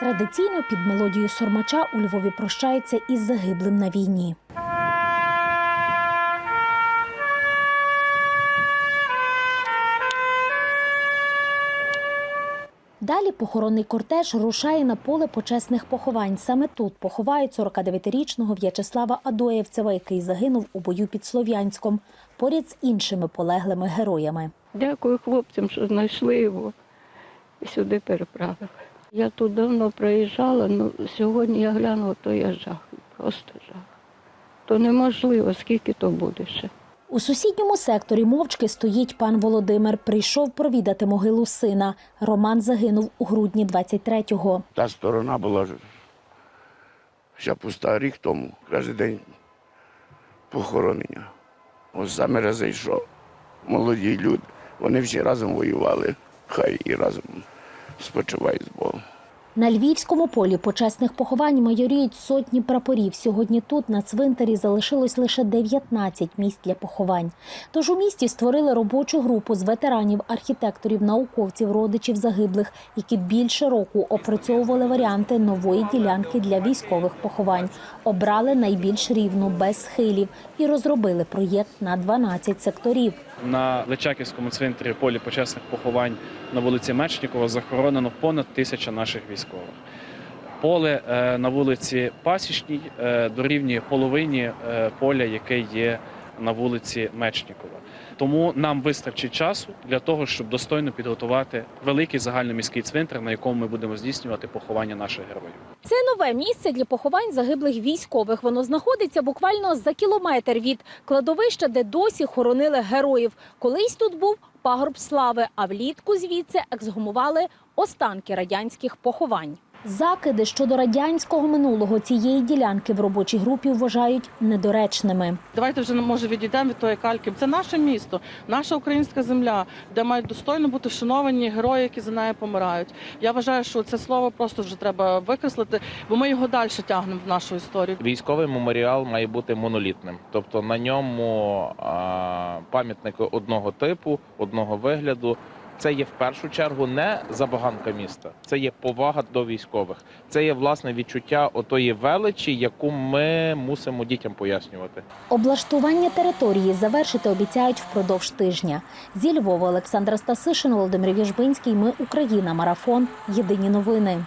Традиційно під мелодію Сормача у Львові прощаються із загиблим на війні. Далі похоронний кортеж рушає на поле почесних поховань. Саме тут поховають 49-річного В'ячеслава Адоєвцева, який загинув у бою під Слов'янськом, поряд з іншими полеглими героями. Дякую хлопцям, що знайшли його і сюди переправили. Я тут давно проїжджала, ну сьогодні я глянула, то я жах, просто жах. То неможливо, скільки то буде ще. У сусідньому секторі мовчки стоїть пан Володимир. Прийшов провідати могилу сина. Роман загинув у грудні 23-го. Та сторона була ще пуста рік тому, кожен день похоронення. Ось саме рази йшов. Молоді люди. Вони всі разом воювали. Хай і разом спочивають з Богом. На львівському полі почесних поховань майоріють сотні прапорів. Сьогодні тут на цвинтарі залишилось лише 19 місць для поховань. Тож у місті створили робочу групу з ветеранів, архітекторів, науковців, родичів загиблих, які більше року опрацьовували варіанти нової ділянки для військових поховань. Обрали найбільш рівну без схилів і розробили проєкт на 12 секторів. На Личаківському цвинтарі полі почесних поховань на вулиці Мечнікова захоронено понад тисяча наших військових. Поле е, на вулиці Пасічній е, дорівнює половині е, поля, яке є на вулиці Мечнікова. Тому нам вистачить часу для того, щоб достойно підготувати великий загальноміський цвинтар, на якому ми будемо здійснювати поховання наших героїв. Це нове місце для поховань загиблих військових. Воно знаходиться буквально за кілометр від кладовища, де досі хоронили героїв. Колись тут був пагорб слави, а влітку звідси ексгумували останки радянських поховань. Закиди щодо радянського минулого цієї ділянки в робочій групі вважають недоречними. Давайте вже може відійдемо від тої кальки. Це наше місто, наша українська земля, де мають достойно бути вшановані герої, які за нею помирають. Я вважаю, що це слово просто вже треба викреслити, бо ми його далі тягнемо в нашу історію. Військовий меморіал має бути монолітним, тобто на ньому а, пам'ятники одного типу, одного вигляду. Це є в першу чергу не забаганка міста, це є повага до військових. Це є власне відчуття отої величі, яку ми мусимо дітям пояснювати. Облаштування території завершити обіцяють впродовж тижня. Зі Львова Олександра Стасишин, Володимир Віжбинський. Ми Україна. Марафон. Єдині новини.